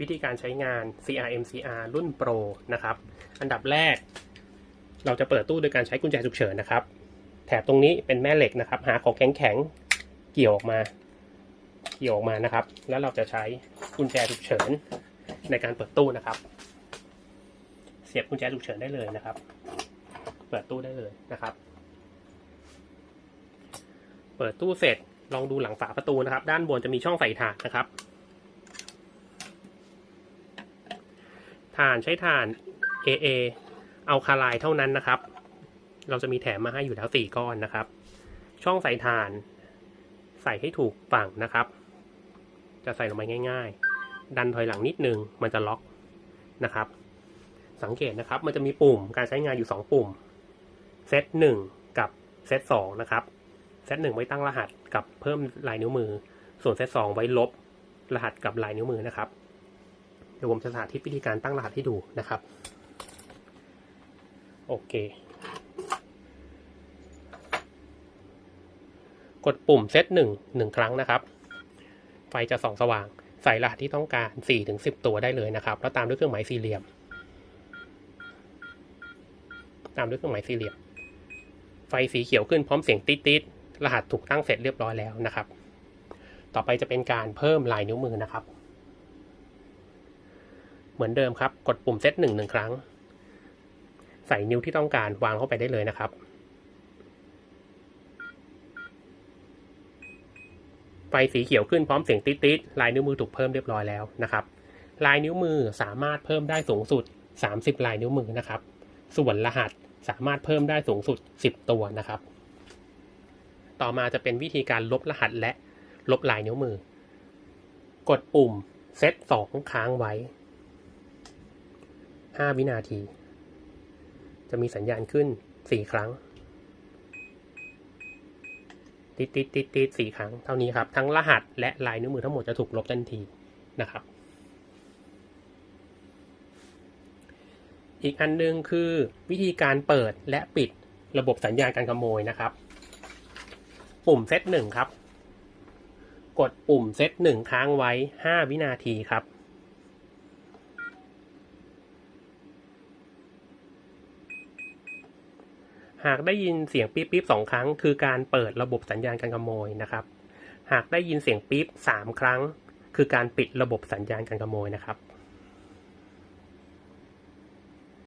วิธีการใช้งาน CRMCR รุ่น Pro นะครับ อันดับแรก เราจะเปิดตู้โดยการใช้กุญแจฉุกเฉินนะครับ แถบตรงนี้เป็นแม่เหล็กนะครับ หาของแข็งๆ เกี่ยวออกมา เกี่ยวออกมานะครับ แล้วเราจะใช้กุญแจฉุกเฉินในการเปิดตู้นะครับ เสียบกุญแจฉุกเฉินได้เลยนะครับ เปิดตู้ได้เลยนะครับ เปิดตู้เสร็จลองดูหลังฝาประตูนะครับ ด้านบนจะมีช่องใส่ถานนะครับ่านใช้ถ่าน AA เอาคาลน์เท่านั้นนะครับ เราจะมีแถมมาให้อยู่แล้วสี่ก้อนนะครับ ช่องใส่ถ่าน ใส่ให้ถูกฝั่งนะครับ จะใส่ลงไปง่าย ๆ ดันถอยหลังนิดนึงมันจะล็อกนะครับ สังเกตนะครับมันจะมีปุ่มการใช้งานอยู่ 2 ปุ่มเซตหนึ่งกับเซตสองนะครับเซตหนึ่งไว้ตั้งรหัสกับเพิ่มลายนิ้วมือ ส่วนเซตสองไว้ลบรหัสกับลายนิ้วมือนะครับ เดี๋ยวผมจะสาธิตวิธีการตั้งรหัสให้ดูนะครับ โอเค กดปุ่มเซตหนึ่งหนึ่งครั้งนะครับ ไฟจะส่องสว่าง ใส่รหัสที่ต้องการ4ถึง10 ตัวได้เลยนะครับ แล้วตามด้วยเครื่องหมายสี่เหลี่ยม ตามด้วยเครื่องหมายสี่เหลี่ยม ไฟสีเขียวขึ้นพร้อมเสียงติ๊ดติ๊ดรหัสถูกตั้งเสร็จเรียบร้อยแล้วนะครับ ต่อไปจะเป็นการเพิ่มลายนิ้วมือนะครับ เหมือนเดิมครับ กดปุ่มเซตหนึ่งหนึ่งครั้ง ใส่นิ้วที่ต้องการวางเข้าไปได้เลยนะครับ ไฟสีเขียวขึ้นพร้อมเสียงติ๊ดติ๊ดลายนิ้วมือถูกเพิ่มเรียบร้อยแล้วนะครับ ลายนิ้วมือสามารถเพิ่มได้สูงสุด 30 ลายนิ้วมือนะครับ ส่วนรหัสสามารถเพิ่มได้สูงสุด 10 ตัวนะครับ ต่อมาจะเป็นวิธีการลบรหัสและลบลายนิ้วมือ กดปุ่มเซตสองค้างไว้ 5 วินาที จะมีสัญญาณขึ้น 4 ครั้ง ติดติดติดติดสี่ครั้ง เท่านี้ครับ ทั้งรหัสและลายนิ้วมือทั้งหมดจะถูกลบทันทีนะครับ อีกอันหนึงคือวิธีการเปิดและปิดระบบสัญญาณการขโมยนะครับ ปุ่มเซตหนึ่งครับ กดปุ่มเซตหนึ่งค้างไว้ 5 วินาทีครับ หากได้ยินเสียงปี๊บปี๊บสองครั้ง คือการเปิดระบบสัญญาณการขโมยนะครับ หากได้ยินเสียงปี๊บสามครั้ง คือการปิดระบบสัญญาณการขโมยนะครับ